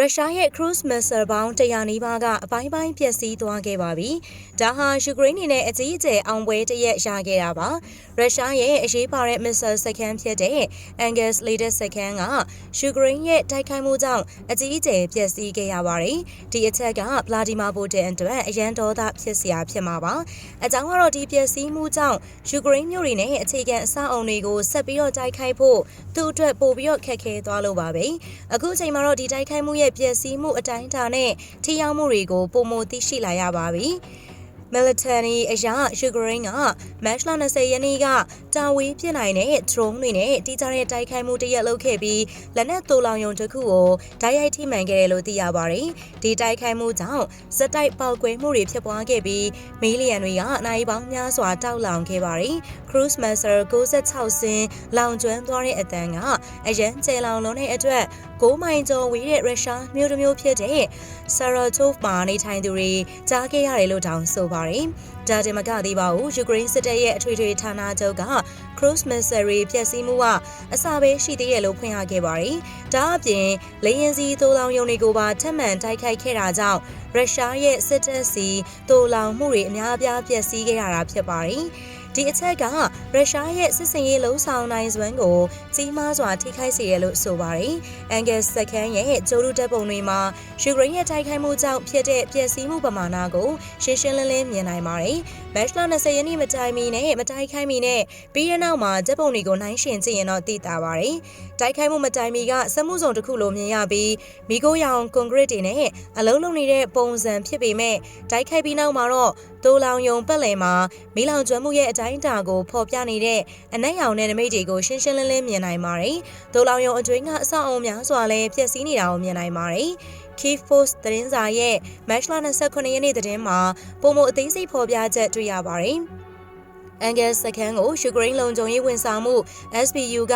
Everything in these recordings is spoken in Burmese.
ရုရှားရဲ့ cruise missile ပေါင်း100နီးပါးကအပိုင်းပိုင်းပျက်စီးသွားခဲ့ပါပြီ။ဒါဟာယူကရိန်းအနေနဲ့အကြီးအကျယ်အောင်ပွဲတစ်ရက်ရခဲ့တာပါ။ရုရှားရဲ့အရေးပါတဲ့ missile စခန်းဖြစ်တဲ့ Angus လေတပ်စခန်းကယူကရိန်းရဲ့တိုက်ခိုက်မှုကြောင့်အကြီးအကျယ်ပျက်စီးခဲ့ရပါတယ်။ဒီအချက်ကဗလာဒီမာပူတင်အတွက်အရန်ဒေါသဖြစ်စရာဖြစ်မှာပါ။အကြောင်းကတော့ဒီပျက်စီးမှုကြောင့်ယူကရိန်းမျိုးတွေနဲ့အခြေခံအဆောက်အုံတွေကိုဆက်ပြီးတော့တိုက်ခိုက်ဖို့သူ့အတွက်ပို့ပြီးတော့ခက်ခဲသွားလို့ပါပဲ။အခုချိန်မှာတော့ဒီတိုက်ခိုက်မှုရဲ့ပျက်စီးမှုအတိုင်းအတာနဲ့ထိရောက်မှုတွေကိုပုံမသိရှိလာရပါပြီ။ military အရာယူကရိန်းကမတ်လ20ရက်နေ့ကတာဝေးပြစ်နိုင်တဲ့ drone တွေနဲ့တိကျတဲ့တိုက်ခိုက်မှုတစ်ရက်လုပ်ခဲ့ပြီးလက်နက်တူလောင်ယုံတစ်ခုကိုဓာတ်ရိုက်ထိမှန်ခဲ့တယ်လို့သိရပါတယ်။ဒီတိုက်ခိုက်မှုကြောင့်စက်တိုက်ပေါက်ကွဲမှုတွေဖြစ်ပွားခဲ့ပြီးမီလီယံတွေကနိုင်ပေါင်းများစွာတောက်လောင်ခဲ့ပါတယ်။ Cruise Missile 96စင်းလောင်ကျွမ်းသွားတဲ့အတန်းကအရန်ကျဲလောင်လုံးတဲ့အတွက် 9မိုင်ကျော်ဝေးတဲ့ရုရှားမြို့တစ်မြို့ဖြစ်တဲ့ Saratov မှာနေထိုင်သူတွေကြားခဲ့ရတယ်လို့တောင်ဆိုပါတယ်။ဒါတင်မကသေးပါဘူးယူကရိန်းစစ်တပ်ရဲ့အထွေထွေဌာနချုပ်က cruise missile တွေဖျက်ဆီးမှုကအစပဲရှိသေးတယ်လို့ဖွင့်ရခဲ့ပါတယ်။ဒါအပြင်လေရင်စီတိုးလောင်ယုံတွေကိုပါထပ်မံတိုက်ခိုက်ခဲ့တာကြောင့်ရုရှားရဲ့စစ်တပ်စီတိုးလောင်မှုတွေအများအပြားပျက်စီးခဲ့ရတာဖြစ်ပါတယ်။ ဒီအချက်ကရုရှားရဲ့စစ်စင်ရေးလုံးဆောင်နိုင်စွမ်းကိုကြီးမားစွာထိခိုက်စေရလို့ဆိုပါတယ်။အန်ဂယ်စခန်းရဲ့ဂျိုးလူတပ်ပုံတွေမှာယူကရိန်းရဲ့တိုက်ခိုက်မှုကြောင့်ဖြစ်တဲ့ပျက်စီးမှုပမာဏကိုရှင်းရှင်းလင်းလင်းမြင်နိုင်ပါတယ်။မတ်လ20ရက်နေ့မတိုင်မီနဲ့မတိုင်ခိုက်မီနဲ့ပြီးတဲ့နောက်မှာတပ်ပုံတွေကိုနှိုင်းယှဉ်ကြည့်ရင်တော့သိတာပါတယ်။တိုက်ခိုက်မှုမတိုင်မီကစက်မှုစုံတစ်ခုလိုမြင်ရပြီးမိခိုးရောင်ကွန်ကရစ်တွေနဲ့အလုံးလုံးနေတဲ့ပုံစံဖြစ်ပေမဲ့တိုက်ခိုက်ပြီးနောက်မှာတော့တိုးလောင်ယုံပတ်လည်မှာမီလောင်ကျွမ်းမှုရဲ့အတိုင်းအတာကိုဖော်ပြနေတဲ့အနက်ရောင်နဲ့နမိတ်တွေကိုရှင်းရှင်းလင်းလင်းမြင်နိုင်ပါတယ်။တိုးလောင်ယုံအတွင်းကအဆောက်အုံများစွာလည်းပျက်စီးနေတာကိုမြင်နိုင်ပါတယ်။ Key Force သတင်းစာရဲ့ March 29ရက်နေ့သတင်းမှာပုံမအသေးစိတ်ဖော်ပြချက်တွေ့ရပါတယ်။ အန်ဂယ်စခန်းကိုယူကရိန်းလုံခြုံရေးဝန်ဆောင်မှု SBU က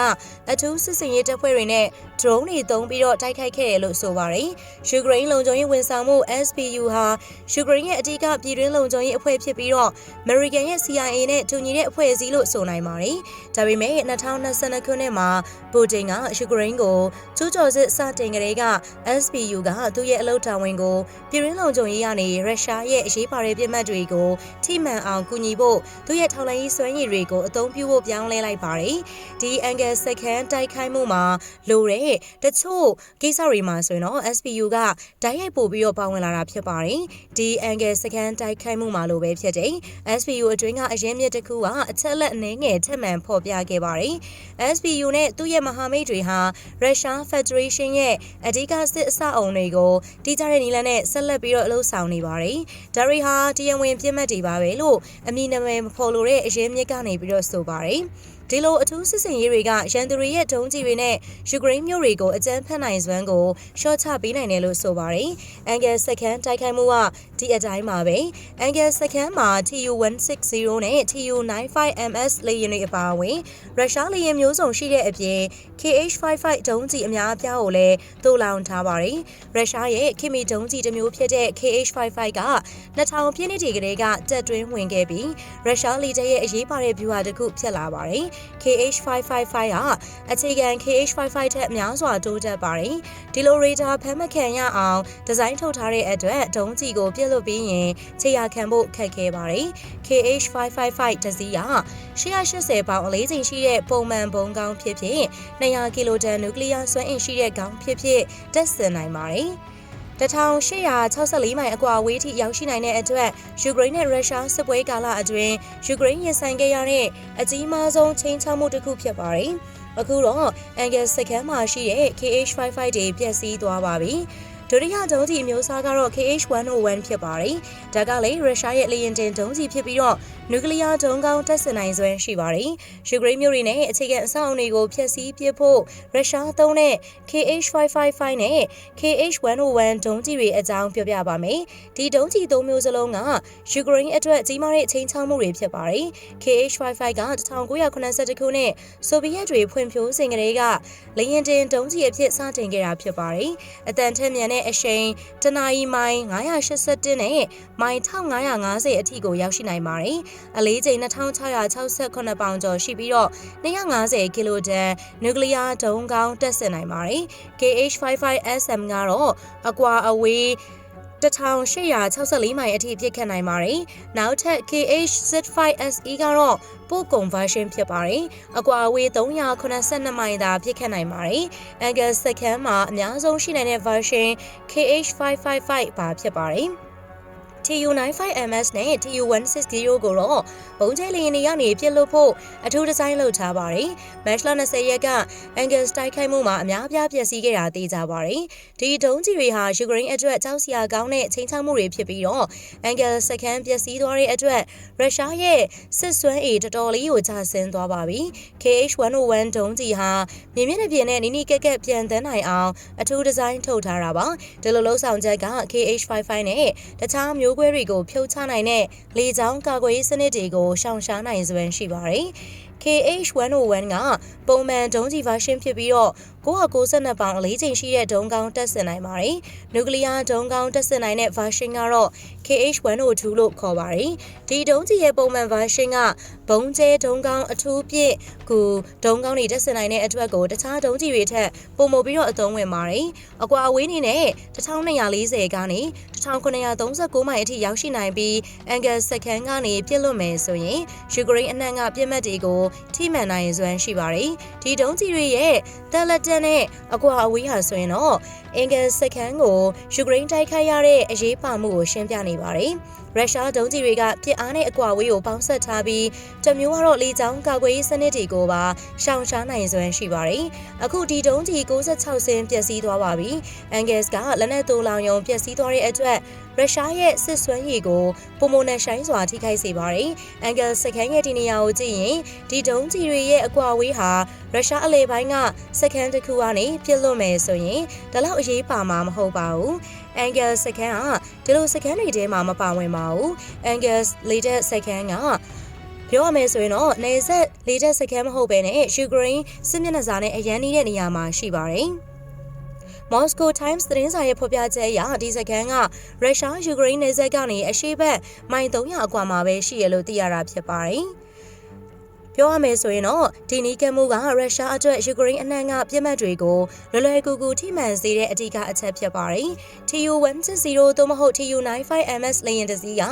အထူးစစ်စင်ရေးတပ်ဖွဲ့တွေနဲ့ drone တွေသုံးပြီးတော့တိုက်ခိုက်ခဲ့တယ်လို့ဆိုပါတယ်။ယူကရိန်းလုံခြုံရေးဝန်ဆောင်မှု SBU ဟာယူကရိန်းရဲ့အဓိကပြည်တွင်းလုံခြုံရေးအဖွဲ့ဖြစ်ပြီးတော့ American ရဲ့ CIA နဲ့တူညီတဲ့အဖွဲ့အစည်းလို့ဆိုနိုင်ပါတယ်။ ဒါပေမဲ့2022ခုနှစ်မှာပူတင်ကယူကရိန်းကိုကျူးကျော်စစ်စတင်ကလေးက SBU ကသူ့ရဲ့အလုပ်တာဝန်ကိုပြည်တွင်းလုံခြုံရေးကနေရုရှားရဲ့အရေးပါတဲ့ပြစ်မှတ်တွေကိုထိမှန်အောင်ကူညီဖို့သူ့ရဲ့ထောက်လှမ်းရေးစွမ်းရည်တွေကိုအသုံးပြုဖို့ပြောင်းလဲလိုက်ပါတယ်။ဒီအန်ဂယ်စကန်တိုက်ခိုက်မှုမှာလိုတဲ့တချို့ကိစ္စတွေမှာဆိုရင်တော့ SPU ကဓာတ်ရိုက်ပို့ပြီးတော့ပါဝင်လာတာဖြစ်ပါတယ်။ဒီအန်ဂယ်စကန်တိုက်ခိုက်မှုမှာလိုပဲဖြစ်တယ်။ SPU အတွင်းကအရင်မြစ်တစ်ခုကအချက်လက်အနေငယ်ထက်မှန်ဖော်ပြခဲ့ပါတယ်။ SPU နဲ့သူ့ရဲ့မဟာမိတ်တွေဟာရုရှား Federation ရဲ့အဓိကစစ်အဆောက်အုံတွေကိုတိကျတဲ့နည်းလမ်းနဲ့ဆက်လက်ပြီးတော့အလုပ်ဆောင်နေပါတယ်။ဒါရီဟာတရားဝင်ပြစ်မှတ်တွေပါပဲလို့အမည်နာမည်မဖော်လို့တဲ့အရင်မြစ်ကနေပြီးတော့ဆိုပါတယ်။ ဒီလိုအထူးစစ်စင်ရေးတွေကရန်သူတွေရဲ့ဒုံးကြီးတွေနဲ့ယူကရိန်းမျိုးတွေကိုအကြမ်းဖက်နိုင်စွမ်းကိုရှော့ချပေးနိုင်တယ်လို့ဆိုပါတယ်။အန်ဂယ်စခန်းတိုက်ခိုက်မှုကဒီအတိုင်းပါပဲ။အန်ဂယ်စခန်းမှာ TU160 နဲ့ TU95MS လေယာဉ်တွေအပါအဝင်ရုရှားလေယာဉ်မျိုးစုံရှိတဲ့အပြင် KH55 ဒုံးကြီးအများအပြားကိုလည်းသို့လောင်ထားပါတယ်။ရုရှားရဲ့ခင်မီဒုံးကြီးတစ်မျိုးဖြစ်တဲ့ KH55 က2000ပြည့်နှစ်တည်းကလေးကတက်တွင်းဝင်ခဲ့ပြီးရုရှားလေတပ်ရဲ့အရေးပါတဲ့ဗျူဟာတစ်ခုဖြစ်လာပါတယ်။ KH555 ကအခြေခံ KH55 ထက်များစွာတိုးတက်ပါတယ်။ဒီလိုရေဒါဖမ်းမခံရအောင်ဒီဇိုင်းထုတ်ထားတဲ့အတွက်ဒုံးကြီးကိုပြစ်လွတ်ပြီးရင်ခြေရာခံဖို့ခက်ခဲပါတယ်။ KH555 တစည်းက180ပေါင်အလေးချိန်ရှိတဲ့ပုံမှန်ဘုံကောင်းဖြစ်ဖြစ်200ကီလိုတန်နျူကလ িয়ার စွမ်းအင်ရှိတဲ့ကောင်းဖြစ်ဖြစ်တက်ဆင်နိုင်ပါတယ်။ 1864မိုင်အကွာအဝေးထိရောက်ရှိနိုင်တဲ့အတွက်ယူကရိန်းနဲ့ရုရှားစစ်ပွဲကာလအတွင်းယူကရိန်းရင်ဆိုင်ခဲ့ရတဲ့အကြီးမားဆုံးချိန်ချမှုတစ်ခုဖြစ်ပါတယ်။အခုတော့အန်ဂယ်စကန်မှာရှိတဲ့ KH55 တွေပျက်စီးသွားပါပြီ။ ဒုတိယဒုံးကျည်အမျိုးအစားကတော့ KH101 ဖြစ်ပါတယ်။ဒါကလည်းရုရှားရဲ့လေယာဉ်တင်ဒုံးကျည်ဖြစ်ပြီးတော့နျူကလ িয়ার ဒုံးကောင်းတပ်ဆင်နိုင်စွမ်းရှိပါတယ်။ယူကရိန်းမျိုးတွေနဲ့အခြေခံအဆောက်အအုံတွေကိုဖျက်ဆီးပစ်ဖို့ရုရှားသုံးတဲ့ KH555 နဲ့ KH101 ဒုံးကျည်တွေအကြောင်းပြောပြပါမယ်။ဒီဒုံးကျည်သုံးမျိုးစလုံးကယူကရိန်းအတွက်ကြီးမားတဲ့အချိန်ချမှုတွေဖြစ်ပါတယ်။ KH55 က1982ခုနှစ်ဆိုဗီယက်တွေဖွံ့ဖြိုးစဉ်ကတည်းကလေယာဉ်တင်ဒုံးကျည်အဖြစ်စတင်ခဲ့တာဖြစ်ပါတယ်။အတန်ထက်မြန်တဲ့အရှိန်တနာရီမိုင်981နဲ့မိုင်1550အထိကိုရောက်ရှိနိုင်ပါတယ်။အလေးချိန်2668ပေါင်ကျော်ရှိပြီးတော့250ကီလိုတန်နျူကလ িয়ার ဒုံးကောင်းတက်ဆင်နိုင်ပါတယ်။ KH55SM ကတော့အကွာအဝေး 1864မိုင်အထိပြည့်ခတ်နိုင်ပါတယ်။နောက်ထပ် KH-Z5SE ကတော့ပို့ကုန် version ဖြစ်ပါတယ်။အကွာအဝေး382မိုင်သာပြည့်ခတ်နိုင်ပါတယ်။ Angle second မှာအများဆုံးရှိနိုင်တဲ့ version KH555 ပါဖြစ်ပါတယ်။ TU95MS နဲ့ TU160 ကိုတော့ဘုံကျဲလီယင်တွေကနေပြစ်လို့ဖို့အထူးဒီဇိုင်းလုပ်ထားပါတယ်။ Match လ20ရက်က Angus တိုက်ခိုက်မှုမှာအများအပြားပျက်စီးခဲ့တာသိကြပါတယ်။ဒီဒုံးကြီးတွေဟာယူကရိန်းအတွက်ကြောက်စရာကောင်းတဲ့ချိန်ချမှုတွေဖြစ်ပြီးတော့ Angus စကန်ပျက်စီးသွားတဲ့အတွက်ရုရှားရဲ့စစ်စွမ်းအင်တော်တော်လေးကိုကျဆင်းသွားပါပြီ။ KH101 ဒုံးကြီးဟာမြေမြင့်တဲ့ပြင်နဲ့နီးနီးကက်ကက်ပြန်တန်းနိုင်အောင်အထူးဒီဇိုင်းထုတ်ထားတာပါ။ဒီလိုလုံးဆောင်ချက်က KH55 နဲ့တခြားမျိုးကွဲတွေကိုဖြုတ်ချနိုင်တဲ့လေကြောင်းကာကွယ်ရေးစနစ်တွေကိုရှောင်ရှားနိုင်စွမ်းရှိပါတယ်။ KH101 ကပုံမှန်ဒုံးကျည် version ဖြစ်ပြီးတော့992ပေါင်အလေးချိန်ရှိတဲ့ဒုံးကောင်းတက်ဆင်နိုင်ပါတယ်။နျူကလ িয়ার ဒုံးကောင်းတက်ဆင်နိုင်တဲ့ version ကတော့ KH102 လို့ခေါ်ပါတယ်။ဒီဒုံးကျည်ရဲ့ပုံမှန် version ကဘုံကျဲဒုံးကောင်းအထူးပြည့်ကူဒုံးကောင်းတွေတက်ဆင်နိုင်တဲ့အတွက်ကိုတခြားဒုံးကျည်တွေထက်ပုံမပြီးတော့အသုံးဝင်ပါတယ်။အကွာအဝေးနေနဲ့1240ကနေ1939မိုင်အထိရောက်ရှိနိုင်ပြီး angle second ကနေပြစ်လွတ်မယ်ဆိုရင်ယူကရိန်းအနှံ့ကပြစ်မှတ်တွေကိုထိမှန်နိုင်စွမ်းရှိပါတယ်။ဒီဒုံးကျည်တွေရဲ့တက်လက်တက်နဲ့အကွာအဝေးဟာဆိုရင်တော့ angle second ကိုယူကရိန်းတိုက်ခိုက်ရတဲ့အရေးပါမှုကိုရှင်းပြနေပါတယ်။ ရုရှားဒုံးကျည်တွေကပြစ်အားနဲ့အကွာဝေးကိုပေါင်းဆက်ထားပြီးတမျိုးကတော့လေကြောင်းကာကွယ်ရေးစနစ်တွေကိုပါရှောင်ရှားနိုင်စွမ်းရှိပါတယ်။အခုဒီဒုံးကျည်66စင်းပျက်စီးသွားပါပြီ။ Angus ကလက်နက်တူလောင်ယုံပျက်စီးသွားတဲ့အတွက်ရုရှားရဲ့စစ်စွမ်းရည်ကိုပုံမနဲ့ဆိုင်စွာထိခိုက်စေပါတယ်။ Angle စကန်ရဲ့ဒီနေရာကိုကြည့်ရင်ဒီဒုံးကျည်တွေရဲ့အကွာဝေးဟာရုရှားအလဲပိုင်းကစကန်တစ်ခုကနေပြစ်လွတ်မယ်ဆိုရင်ဒါလောက်အရေးပါမှာမဟုတ်ပါဘူး။ Angle စကန်ကဒီလိုစကန်တွေထဲမှာမပါဝင်ပါဘူး။ Angle လေတက်စကန်ကပြောရမယ်ဆိုရင်တော့နေဆက်လေတက်စကန်မဟုတ်ဘဲနဲ့ယူကရိန်းစစ်မျက်နှာစာနဲ့အရန်နှီးတဲ့နေရာမှာရှိပါတယ်။ Moscow Times သတင်းစာရဲ့ဖော်ပြချက်အရဒီစကန်ကရုရှားယူကရိန်းနယ်စပ်ကနေအရှေ့ဘက်မိုင်300အကွာမှာပဲရှိရလို့သိရတာဖြစ်ပါတယ်။ ပြောရမယ်ဆိုရင်တော့ဒီနီးကမှုကရုရှားအတွက်ယူကရိန်းအနှံ့ကပြစ်မှတ်တွေကိုလွယ်လွယ်ကူကူထိမှန်စေတဲ့အဓိကအချက်ဖြစ်ပါတယ်။ TU160 သို့မဟုတ် TU95MS လေယာဉ်တစ်စီးက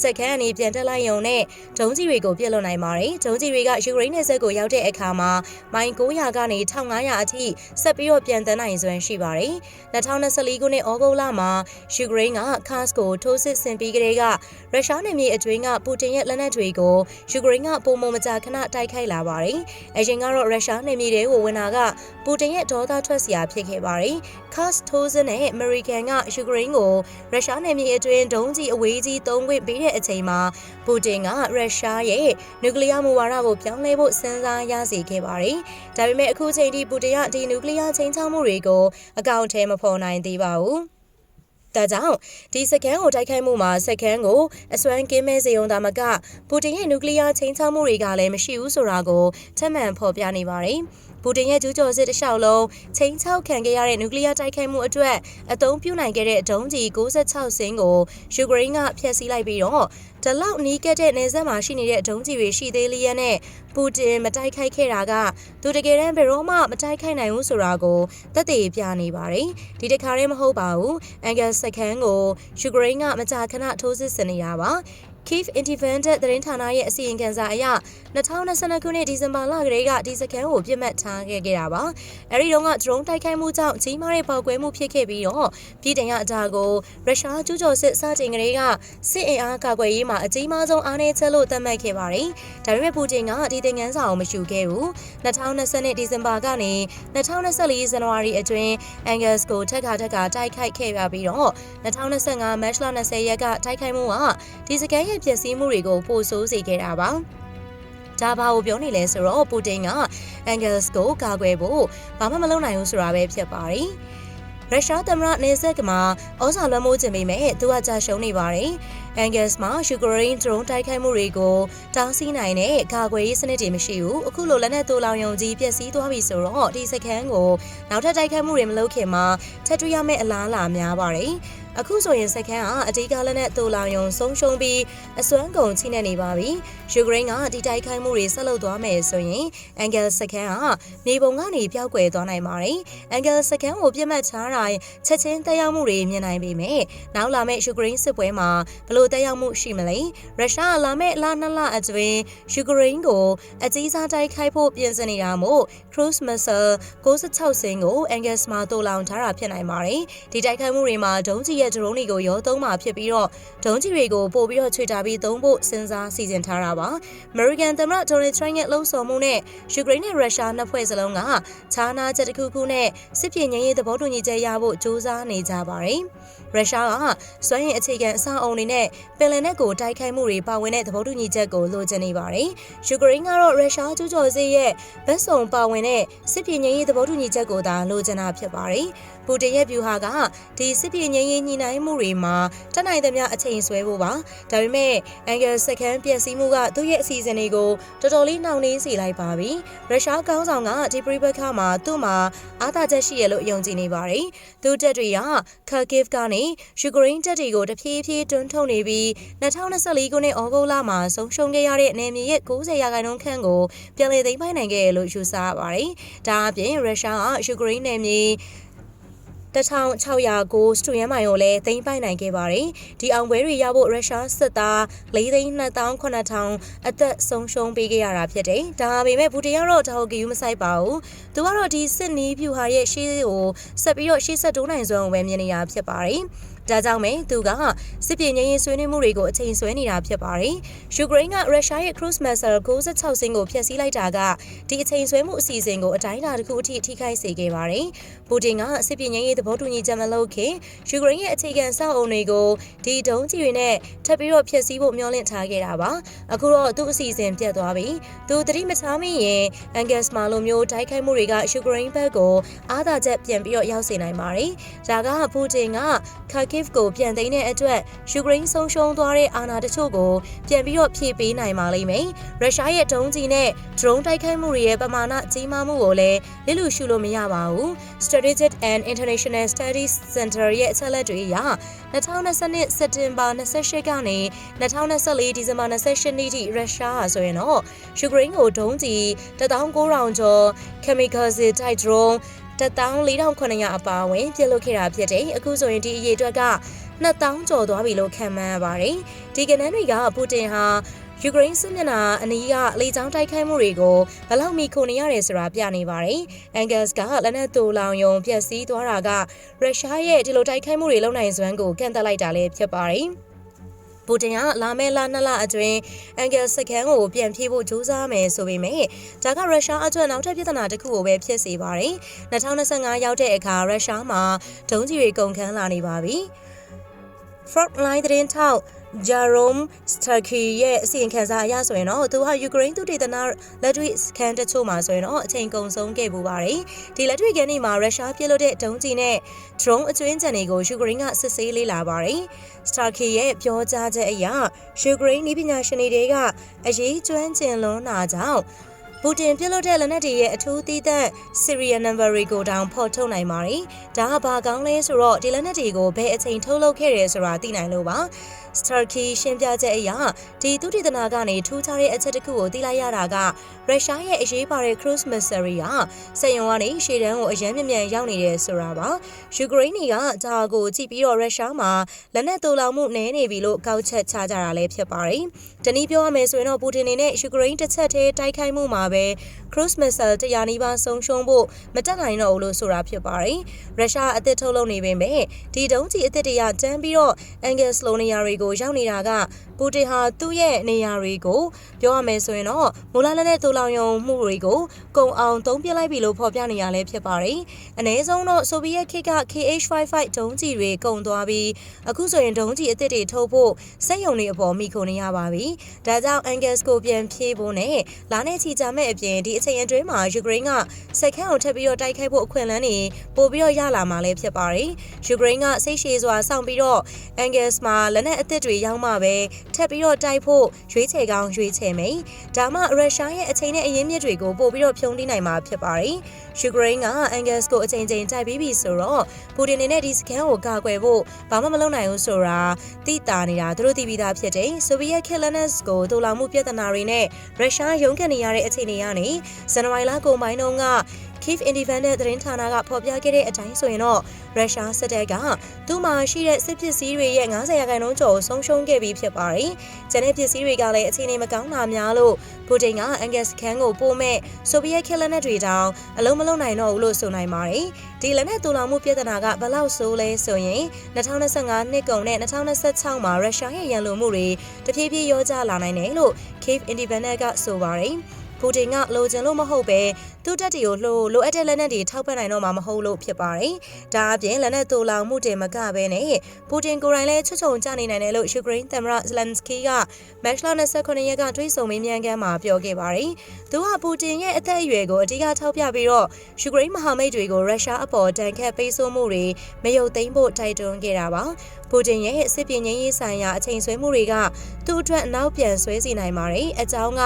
စက်ခန်းအနေပြန်တက်လိုက်ရုံနဲ့ဒုံးကြီးတွေကိုပြစ်လွတ်နိုင်ပါတယ်။ဒုံးကြီးတွေကယူကရိန်းနယ်စပ်ကိုရောက်တဲ့အခါမှာမိုင်900ကနေ1500အထိဆက်ပြီးတော့ပြန်တန်းနိုင်စွမ်းရှိပါတယ်။2024ခုနှစ်ဩဂုတ်လမှာယူကရိန်းကခတ်စ်ကိုထိုးစစ်ဆင်ပြီးကလေးကရုရှားနယ်မြေအတွင်းကပူတင်ရဲ့လက်နက်တွေကိုယူကရိန်းကပုံမမကြာခဏတိုက်ခိုက်လာပါတယ်။အရင်ကတော့ရုရှားနယ်မြေတွေကိုဝင်တာကပူတင်ရဲ့ဒေါသထွက်စရာဖြစ်ခဲ့ပါတယ်။ Kurs ထိုးစစ်နဲ့အမေရိကန်ကယူကရိန်းကိုရုရှားနယ်မြေအတွင်းဒုံးကြီးအဝေးကြီးသုံးခွင့်ပေးတဲ့အချိန်မှာပူတင်ကရုရှားရဲ့နျူကလ িয়ার မူဝါဒကိုပြောင်းလဲဖို့စဉ်းစားရစေခဲ့ပါတယ်။ဒါပေမဲ့အခုချိန်ထိပူတင်ကဒီနျူကလ িয়ার ချိန်ချမှုတွေကိုအကောင့်ထဲမဖော်နိုင်သေးပါဘူး။ ဒါကြောင့်ဒီစကန်ကိုတိုက်ခိုက်မှုမှာစကန်ကိုအစွမ်းကင်းမဲ့စေုံသာမကပူတင်ရဲ့နျူကလ িয়ার ချိန်ချမှုတွေကလည်းမရှိဘူးဆိုတာကိုထပ်မံဖော်ပြနေပါတယ်။ ပူတင်ရဲ့ကျူးကျော်စစ်တစ်လျှောက်လုံးချိန်ချောက်ခံခဲ့ရတဲ့နျူကလ িয়ার တိုက်ခိုက်မှုအတွက်အသုံးပြုနိုင်ခဲ့တဲ့ဒုံးကျည်66စင်းကိုယူကရိန်းကဖျက်ဆီးလိုက်ပြီးတော့ဒီလောက်နီးကပ်တဲ့နေဆက်မှာရှိနေတဲ့ဒုံးကျည်တွေရှိသေးလျက်နဲ့ပူတင်မတိုက်ခိုက်ခဲ့တာကသူတကယ်တမ်းဘယ်တော့မှမတိုက်ခိုက်နိုင်ဘူးဆိုတာကိုသက်သေပြနေပါတယ်ဒီတခါတည်းမဟုတ်ပါဘူးအန်ဂယ်စကန်ကိုယူကရိန်းကမကြာခဏထိုးစစ်ဆင်နေတာပါ Kiev Independent သတင်းဌာနရဲ့အစီရင်ခံစာအရ2022ခုနှစ်ဒီဇင်ဘာလကလေးကဒီစကန်ကိုပြစ်မှတ်ထားခဲ့ကြတာပါ။အဲဒီတုန်းက drone တိုက်ခိုက်မှုကြောင့်ကြီးမားတဲ့ပေါက်ကွဲမှုဖြစ်ခဲ့ပြီးတော့ပြည်တိုင်ကအတာကိုရုရှားကျူးကျော်စစ်စတင်ကလေးကစစ်အင်အားကာကွယ်ရေးမှာအကြီးမားဆုံးအားနည်းချက်လို့သတ်မှတ်ခဲ့ပါတယ်။ဒါပေမဲ့ပူတင်ကဒီသင်ခန်းစာကိုမယူခဲ့ဘူး။2020ဒီဇင်ဘာကနေ2024ဇန်နဝါရီအတွင်း Angus ကိုထက်ခါထက်ခါတိုက်ခိုက်ခဲ့ရပြီးတော့2025 March လ20ရက်ကတိုက်ခိုက်မှုကဒီစကန်ရဲ့ပျက်စီးမှုတွေကိုပိုဆိုးစေခဲ့တာပါ။ဒါဘာကိုပြောနေလဲဆိုတော့ပူတင်ကအန်ဂယ်စ်ကိုကာကွယ်ဖို့ဘာမှမလုပ်နိုင်ဘူးဆိုတာပဲဖြစ်ပါတယ်။ရုရှားသမ္မတနေဆက်ကမှာဩဇာလွှမ်းမိုးခြင်းပေမဲ့သူကကြာရှုံးနေပါတယ်။ Angus မှာ Ukraine drone တိုက်ခိုက်မှုတွေကိုတားဆီးနိုင်တဲ့ကာကွယ်ရေးစနစ်တွေမရှိဘူးအခုလိုလက်နက်တူလောင်ယုံကြီးပျက်စီးသွားပြီဆိုတော့ဒီစခန်းကိုနောက်ထပ်တိုက်ခိုက်မှုတွေမလုပ်ခင်မှာထပ်တွေ့ရမယ့်အလားအလာများပါတယ် အခုဆိုရင်စခန်းကအဓိကလက်နက်တူလောင်ယုံဆုံးရှုံးပြီးအစွမ်းကုန်ချိနေနေပါပြီယူကရိန်းကဒီတိုက်ခိုက်မှုတွေဆက်လုပ်သွားမယ်ဆိုရင်အန်ဂယ်စခန်းကမြေပုံကနေပျောက်ကွယ်သွားနိုင်ပါတယ်အန်ဂယ်စခန်းကိုပြစ်မှတ်ချတိုင်းချက်ချင်းတက်ရောက်မှုတွေမြင်နိုင်ပေမဲ့နောက်လာမယ့်ယူကရိန်းစစ်ပွဲမှာဘလို့တက်ရောက်မှုရှိမလဲရုရှားလာမယ့်လနှစ်လအတွင်းယူကရိန်းကိုအကြီးစားတိုက်ခိုက်ဖို့ပြင်ဆင်နေတာမို့ cruise missile 96စင်းကို Angus မှာတိုးလောင်ထားတာဖြစ်နိုင်ပါတယ်ဒီတိုက်ခိုက်မှုတွေမှာဒုံးကျည်ရဲ့ဒရုန်းတွေကိုရောသုံးမှာဖြစ်ပြီးတော့ဒုံးကျည်တွေကိုပို့ပြီးတော့ချွေတာပြီးသုံးဖို့စဉ်းစားစီစဉ်ထားတာပါ American သမ္မတ Donald Trump ရဲ့လှုံ့ဆော်မှုနဲ့ယူကရိန်းနဲ့ရုရှားနှစ်ဖွဲ့စလုံးကခြားနာချက်တစ်ခုခုနဲ့စစ်ပြေငြိမ်းရေးသဘောတူညီချက်ရဖို့ကြိုးစားနေကြပါတယ်ရုရှားကစွမ်းရည်အခြေခံအဆောက်အုံတွေနဲ့ပင်လယ်နက်ကိုတိုက်ခိုက်မှုတွေပါဝင်တဲ့သဘောတူညီချက်ကိုလိုချင်နေပါတယ်။ယူကရိန်းကတော့ရုရှားကျူးကျော်စစ်ရဲ့ဗတ်စုံပါဝင်တဲ့စစ်ပြေငြိမ်းရေးသဘောတူညီချက်ကိုသာလိုချင်တာဖြစ်ပါတယ်။ပူတင်ရဲ့ဗျူဟာကဒီစစ်ပြေငြိမ်းရေးညှိနှိုင်းမှုတွေမှာတက်နိုင်သမျှအချိန်ဆွဲဖို့ပါ။ဒါပေမဲ့အန်ဂယ်စကန်ပျက်စီးမှုကသူ့ရဲ့အစီအစဉ်တွေကိုတော်တော်လေးနှောင့်နှေးစေလိုက်ပါပြီ။ရုရှားကောင်းဆောင်ကဒီပရိပခါမှာသူ့မှာအားသာချက်ရှိရလို့ယုံကြည်နေပါတယ်။သူတက်တွေကခါကစ်ကနေယူကရိန်းတပ်တွေကိုတဖြည်းဖြည်းတွန်းထုတ်နေပြီး2024ခုနှစ်ဩဂုတ်လမှာဆုံးရှုံးခဲ့ရတဲ့နယ်မြေရဲ့90ရာခိုင်နှုန်းခန့်ကိုပြန်လည်သိမ်းပိုက်နိုင်ခဲ့ရလို့ယူဆရပါတယ်။ဒါအပြင်ရုရှားကယူကရိန်းနယ်မြေ 1609စတူရန်မိုင်ကိုလည်းသိမ်းပိုက်နိုင်ခဲ့ပါတယ်။ဒီအောင်ပွဲတွေရဖို့ရုရှားစစ်သား4,200,000အသက်ဆုံးရှုံးပေးခဲ့ရတာဖြစ်တယ်။ဒါပေမဲ့ဘူတီကတော့ဒါကိုဂယူမဆိုင်ပါဘူး။သူကတော့ဒီစစ်နီးဖြူဟာရဲ့ရှေ့ကိုဆက်ပြီးတော့ရှေ့ဆက်တိုးနိုင်စွမ်းကိုပဲမြင်နေတာဖြစ်ပါတယ်။ ဒါကြောင့်ပဲသူကစစ်ပြေငြိမ်းရေးဆွေးနွေးမှုတွေကိုအချိန်ဆွဲနေတာဖြစ်ပါတယ်။ယူကရိန်းကရုရှားရဲ့ cruise missile 96စင်းကိုဖျက်ဆီးလိုက်တာကဒီအချိန်ဆွဲမှုအစီအစဉ်ကိုအတိုင်းအတာတစ်ခုအထိထိခိုက်စေခဲ့ပါတယ်။ပူတင်ကစစ်ပြေငြိမ်းရေးသဘောတူညီချက်မလုပ်ခင်ယူကရိန်းရဲ့အခြေခံစောက်အုံတွေကိုဒီဒုံးကြီးတွေနဲ့ထပ်ပြီးတော့ဖျက်ဆီးဖို့မျှော်လင့်ထားခဲ့တာပါ။အခုတော့သူ့အစီအစဉ်ပြတ်သွားပြီ။သူသတိမထားမိရင်အန်ဂက်စ်မာလိုမျိုးတိုက်ခိုက်မှုတွေကယူကရိန်းဘက်ကိုအားသာချက်ပြန်ပြီးတော့ရောက်စေနိုင်ပါတယ်။ဒါကပူတင်ကခါကစ်ကိုပြန်သိမ်းတဲ့အတွက်ယူကရိန်းဆုံးရှုံးသွားတဲ့အာဏာတချို့ကိုပြန်ပြီးတော့ဖြည့်ပေးနိုင်ပါလိမ့်မယ်။ရုရှားရဲ့ဒုံးကြီးနဲ့ဒရုန်းတိုက်ခိုက်မှုတွေရဲ့ပမာဏကြီးမားမှုကိုလည်းလစ်လူရှုလို့မရပါဘူး။ Strategic and International Studies Center ရဲ့အချက်အလက်တွေအရ2022စက်တင်ဘာ28ကနေ2024ဒီဇင်ဘာ28နေ့ထိရုရှားဟာဆိုရင်တော့ယူကရိန်းကိုဒုံးကြီး19000ကျော် chemicals တိုက်ဒရုန်း 14900အပါအဝင်ပြုတ်လုခဲ့တာဖြစ်တယ်အခုဆိုရင်ဒီအရေးအတွက်က2000ကျော်သွားပြီလို့ခန့်မှန်းရပါတယ်ဒီကနန်းတွေကပူတင်ဟာယူကရိန်းစစ်မျက်နှာအနီးကလေကြောင်းတိုက်ခိုက်မှုတွေကိုဘယ်လောက်မိခိုနေရတယ်ဆိုတာပြနေပါတယ်။အန်ဂတ်စ်ကလက်နက်တူလောင်ယုံပျက်စီးသွားတာကရုရှားရဲ့ဒီလိုတိုက်ခိုက်မှုတွေလုပ်နိုင်စွမ်းကိုကန့်သက်လိုက်တာလည်းဖြစ်ပါတယ်။ ပူတင်ကလာမယ့်လနှစ်လအတွင်းအန်ဂယ်စကန်ကိုပြန်ဖြည့်ဖို့ကြိုးစားမယ်ဆိုပေမဲ့ဒါကရုရှားအတွက်နောက်ထပ်ပြဿနာတစ်ခုကိုပဲဖြစ်စေပါတယ်။2025ရောက်တဲ့အခါရုရှားမှာဒုံးကျည်တွေကုန်ခန်းလာနေပါပြီ။ Frontline သတင်းထောက် Jerome Starkey ရဲ့အစီရင်ခံစာအရဆိုရင်တော့သူဟာယူကရိန်းသူတေသနာလက်တွေ့စကန်တချို့မှာဆိုရင်တော့အချိန်ကုန်ဆုံးခဲ့ပူပါတယ်။ဒီလက်တွေ့ကန်တွေမှာရုရှားပြစ်လို့တဲ့ဒုံးကျည်နဲ့ drone အကျွင်းချန်တွေကိုယူကရိန်းကစစ်ဆေးလေးလာပါတယ်။ Starkey ရဲ့ပြောကြားချက်အရယူကရိန်းနည်းပညာရှင်တွေကအရေးကျွမ်းကျင်လွန်းတာကြောင့်ပူတင်ပြစ်လို့တဲ့လက်နက်တွေရဲ့အထူးသီးသန့် serial number တွေကိုတောင်ဖော်ထုတ်နိုင်ပါတယ်။ဒါကဘာကောင်းလဲဆိုတော့ဒီလက်နက်တွေကိုဘယ်အချိန်ထုတ်လုပ်ခဲ့တယ်ဆိုတာသိနိုင်လို့ပါ။ Starkey ရှင်းပြချက်အရဒီသုတေသနကနေထူးခြားတဲ့အချက်တစ်ခုကိုသိလိုက်ရတာကရုရှားရဲ့အရေးပါတဲ့ cruise missile ကစက်ရုံကနေရှေ့တန်းကိုအရန်မြမြန်ရောက်နေတယ်ဆိုတာပါယူကရိန်းတွေကဒါကိုကြည့်ပြီးတော့ရုရှားမှာလက်နက်တူလောင်မှုနည်းနေပြီလို့ကောက်ချက်ချကြတာလည်းဖြစ်ပါတယ်တနည်းပြောရမယ်ဆိုရင်တော့ပူတင်နေနဲ့ယူကရိန်းတစ်ချက်တည်းတိုက်ခိုက်မှုမှာပဲ cruise missile တရားနီးပါးဆုံးရှုံးဖို့မတက်နိုင်တော့ဘူးလို့ဆိုတာဖြစ်ပါတယ်ရုရှားအသစ်ထုတ်လုပ်နေပေမဲ့ဒီဒုံးကြီးအသစ်တွေကတန်းပြီးတော့ Angus လိုနေရာတွေကိုရောက်နေတာကပူတင်ဟာသူ့ရဲ့နေရာတွေကိုပြောရမယ်ဆိုရင်တော့မူလလက်နဲ့တူလောင်ယုံမှုတွေကိုကုံအောင်သုံးပြလိုက်ပြီလို့ဖော်ပြနေရလဲဖြစ်ပါတယ်။အ ਨੇ ဆုံးတော့ဆိုဗီယက်ခေတ်က KH-55 ဒုံးကျည်တွေကုန်သွားပြီးအခုဆိုရင်ဒုံးကျည်အသစ်တွေထုတ်ဖို့စက်ရုံတွေအပေါ်မိခိုနေရပါပြီ။ဒါကြောင့် Angus ကိုပြန်ဖြည့်ဖို့နဲ့လာနဲ့ချီကြမဲ့အပြင်ဒီအချိန်အတွင်းမှာယူကရိန်းကစက်ခန်းကိုထပ်ပြီးတော့တိုက်ခိုက်ဖို့အခွင့်အလမ်းတွေပို့ပြီးတော့ရလာမှာလည်းဖြစ်ပါတယ်။ယူကရိန်းကစိတ်ရှည်စွာစောင့်ပြီးတော့ Angus မှာလက်နက်အသစ်တွေရောက်မှပဲထပ်ပြီးတော့တိုက်ဖို့ရွေးချယ်ကောင်းရွေးချယ်မယ်။ဒါမှရုရှားရဲ့အချိန်နဲ့အရင်းမြစ်တွေကိုပို့ပြီးတော့ဖြုံးတိနိုင်မှာဖြစ်ပါတယ်။ယူကရိန်းက Angus ကိုအချိန်ချင်းတိုက်ပြီးပြီဆိုတော့ပူတင်အနေနဲ့ဒီစကန်ကိုကာကွယ်ဖို့ဘာမှမလုပ်နိုင်ဘူးဆိုတာသိတာနေတာသူတို့သိပြီးသားဖြစ်တယ်။ဆိုဗီယက်ခေတ်လက်နက်ကိုတူလောင်မှုပြဿနာတွေနဲ့ရုရှားရုန်းကန်နေရတဲ့အခြေအနေကနေဇန်နဝါရီလကုန်ပိုင်းတုန်းက Kiev Independent သတင်းဌာနကဖော်ပြခဲ့တဲ့အတိုင်းဆိုရင်တော့ရုရှားစစ်တပ်ကသူ့မှာရှိတဲ့စစ်ပစ္စည်းတွေရဲ့90ရာခိုင်နှုန်းကျော်ဆုံးရှုံးခဲ့ပြီးဖြစ်ပါတယ်။ကျန်တဲ့ပစ္စည်းတွေကလည်းအခြေအနေမကောင်းတာများလို့ပူတင်ကအန်ဂတ်စခန်းကိုပို့မဲ့ဆိုဗီယက်ခေတ်လက်နက်တွေတောင်အလုံးမလုံးနိုင်တော့ဘူးလို့ဆိုနိုင်ပါတယ်။ဒီလက်နက်တူလောင်မှုပြဿနာကဘယ်လောက်ဆိုးလဲဆိုရင်2025နှစ်ကုန်နဲ့2026မှာရုရှားရဲ့ရန်လိုမှုတွေတဖြည်းဖြည်းရောကျလာနိုင်တယ်လို့ Kiev Independent ကဆိုပါတယ်။ ပူတင်ကလိုချင်လို့မဟုတ်ပဲသူ့တက်တီကိုလှို့လိုအပ်တဲ့လက်နက်တွေထောက်ပံ့နိုင်တော့မှာမဟုတ်လို့ဖြစ်ပါတယ်။ဒါအပြင်လက်နက်တူလောင်မှုတင်မကပဲနဲ့ပူတင်ကိုယ်တိုင်လည်းချွတ်ချုံကြနေနိုင်တယ်လို့ယူကရိန်းသမ္မတဇလန်စကီကမက်လ29ရက်ကတွေးဆုံမေးမြန်းခန်းမှာပြောခဲ့ပါတယ်။သူကပူတင်ရဲ့အသက်အရွယ်ကိုအဓိကထောက်ပြပြီးတော့ယူကရိန်းမဟာမိတ်တွေကိုရုရှားအပေါ်တန်ခတ်ပိတ်ဆို့မှုတွေမယုတ်သိမ်းဖို့တိုက်တွန်းခဲ့တာပါ။ပူတင်ရဲ့စစ်ပြေငြိမ်းရေးဆိုင်ရာအချိန်ဆွဲမှုတွေကသူ့အတွက်အနောက်ပြန်ဆွဲစီနိုင်ပါတယ်။အကြောင်းက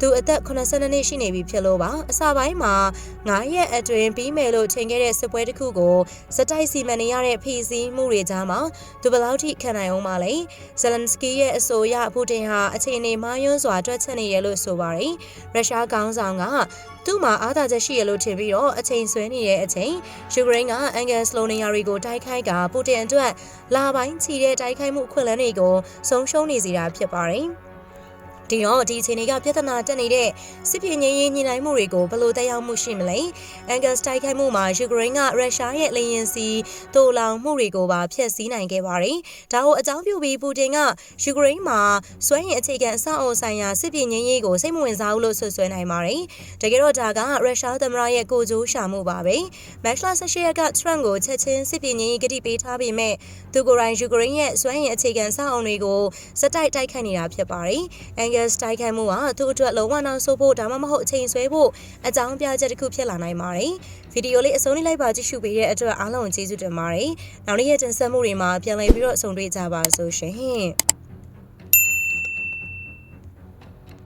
သူအသက်82နှစ်ရှိနေပြီဖြစ်လို့ပါအစပိုင်းမှာ9ရက်အတွင်းပြီးမယ်လို့ချိန်ခဲ့တဲ့စစ်ပွဲတစ်ခုကိုစတိုက်စီမံနေရတဲ့ဖိစီးမှုတွေကြားမှာသူဘယ်လောက်ထိခံနိုင်အောင်မလဲဇလန်စကီရဲ့အဆိုအရပူတင်ဟာအခြေအနေမှားယွင်းစွာတွက်ချက်နေရလို့ဆိုပါတယ်ရုရှားခေါင်းဆောင်ကသူ့မှာအားသာချက်ရှိရလို့ထင်ပြီးတော့အချိန်ဆွဲနေတဲ့အချိန်ယူကရိန်းကအန်ဂယ်စလိုနီယာရီကိုတိုက်ခိုက်ကပူတင်အတွက်လာပိုင်းချီတဲ့တိုက်ခိုက်မှုအခွင့်အလမ်းတွေကိုဆုံးရှုံးနေစေတာဖြစ်ပါတယ်။ ဒီတော့ဒီအခြေအနေကပြဿနာတက်နေတဲ့စစ်ပြေငြိမ်းရေးညှိနှိုင်းမှုတွေကိုဘယ်လိုတက်ရောက်မှုရှိမလဲအန်ဂတ်စတိုက်ခိုက်မှုမှာယူကရိန်းကရုရှားရဲ့လေရင်စီတိုးလောင်မှုတွေကိုပါဖျက်ဆီးနိုင်ခဲ့ပါတယ်ဒါကိုအကြောင်းပြုပြီးပူတင်ကယူကရိန်းမှာစွမ်းရည်အခြေခံအဆောက်အအုံဆိုင်ရာစစ်ပြေငြိမ်းရေးကိုစိတ်မဝင်စားဘူးလို့ဆွဆွဲနိုင်ပါတယ်တကယ်တော့ဒါကရုရှားသမ္မတရဲ့ကိုကြိုးရှာမှုပါပဲမက်လ18ရက်ကထရန့်ကိုချက်ချင်းစစ်ပြေငြိမ်းရေးကတိပေးထားပေမဲ့သူကိုယ်တိုင်ယူကရိန်းရဲ့စွမ်းရည်အခြေခံအဆောက်အအုံတွေကိုစက်တိုက်တိုက်ခိုက်နေတာဖြစ်ပါတယ်အန်ဂ Tigers တိုက်ခိုက်မှုဟာသူ့အတွက်လုံးဝနောက်ဆုတ်ဖို့ဒါမှမဟုတ်အချိန်ဆွဲဖို့အကြောင်းပြချက်တစ်ခုဖြစ်လာနိုင်ပါတယ်။ဗီဒီယိုလေးအဆုံးလေးလိုက်ပါကြည့်ရှုပေးတဲ့အတွက်အားလုံးကျေးဇူးတင်ပါတယ်။နောက်နေ့ရက်တင်ဆက်မှုတွေမှာပြန်လည်ပြီးတော့ဆုံတွေ့ကြပါစို့ရှင်။